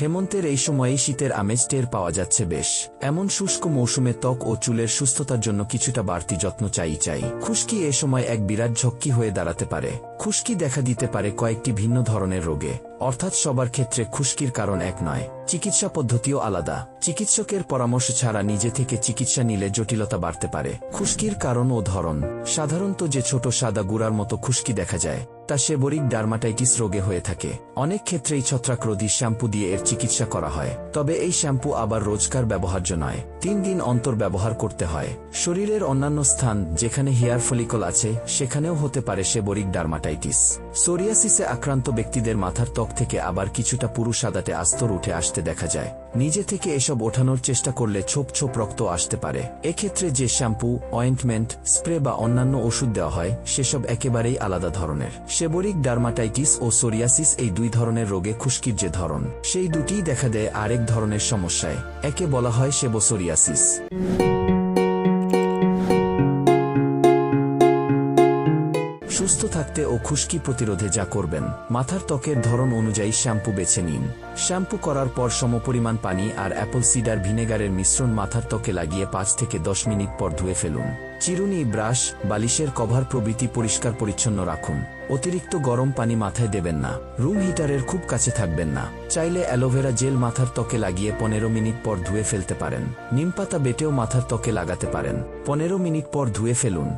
হেমন্তের এই সময়ে শীতের আমেজ টের পাওয়া যাচ্ছে বেশ। এমন শুষ্ক মৌসুমে ত্বক ও চুলের সুস্থতার জন্য কিছুটা বাড়তি যত্ন চাই চাই। খুশকি এ সময় এক বিরাট ঝক্কি হয়ে দাঁড়াতে পারে। খুশকি দেখা দিতে পারে কয়েকটি ভিন্ন ধরনের রোগে। অর্থাৎ সবার ক্ষেত্রে খুশকির কারণ এক নয়। চিকিৎসা পদ্ধতিও আলাদা। চিকিৎসকের পরামর্শ ছাড়া নিজে থেকে চিকিৎসা নিলে জটিলতা বাড়তে পারে। খুশকির কারণ ও ধরন। সাধারণত যে ছোট সাদা গুড়ার মতো খুশকি দেখা যায়, তা সেবরিক ডার্মাটাইটিস রোগে হয়ে থাকে। অনেক ক্ষেত্রেই ছত্রাকরোধী শ্যাম্পু দিয়ে এর চিকিৎসা করা হয়। তবে এই শ্যাম্পু আবার রোজকার ব্যবহার্য নয়। তিন দিন অন্তর ব্যবহার করতে হয়। শরীরের অন্যান্য স্থান যেখানে হেয়ার ফলিকল আছে, সেখানেও হতে পারে সেবরিক ডার্মাটাইটিস। সোরিয়াসিসে আক্রান্ত ব্যক্তিদের মাথার ত্বক থেকে আবার কিছুটা পুরু সাদাটে আস্তর উঠে আসতে দেখা যায়। নিজে থেকে এসব ওঠানোর চেষ্টা করলে ছোপ ছোপ রক্ত আসতে পারে। এক্ষেত্রে যে শ্যাম্পু, অয়েন্টমেন্ট, স্প্রে বা অন্যান্য ওষুধ দেওয়া হয়, সেসব একেবারেই আলাদা ধরনের। সেবরিক ডার্মাটাইটিস ও সোরিয়াসিস এই দুই ধরনের রোগে খুশকির যে ধরন, সেই দুটিই দেখা দেয় আরেক ধরনের সমস্যায়। একে বলা হয় সেবোসোরিয়াসিস সুস্থ থাকতে ও খুশকি প্রতিরোধে যা করবেন, মাথার ত্বকের ধরন অনুযায়ী শ্যাম্পু বেছে নিন। শ্যাম্পু করার পর সমপরিমাণ পানি আর অ্যাপল সিডার ভিনেগারের মিশ্রণ মাথার ত্বকে লাগিয়ে পাঁচ থেকে দশ মিনিট পর ধুয়ে ফেলুন। চিরুনি, ব্রাশ, বালিশের কভার প্রভৃতি পরিষ্কার পরিচ্ছন্ন রাখুন। অতিরিক্ত গরম পানি মাথায় দেবেন না। রুম হিটারের খুব কাছে থাকবেন না। চাইলে অ্যালোভেরা জেল মাথার ত্বকে লাগিয়ে পনেরো মিনিট পর ধুয়ে ফেলতে পারেন। নিমপাতা বেটেও মাথার ত্বকে লাগাতে পারেন। পনেরো মিনিট পর ধুয়ে ফেলুন।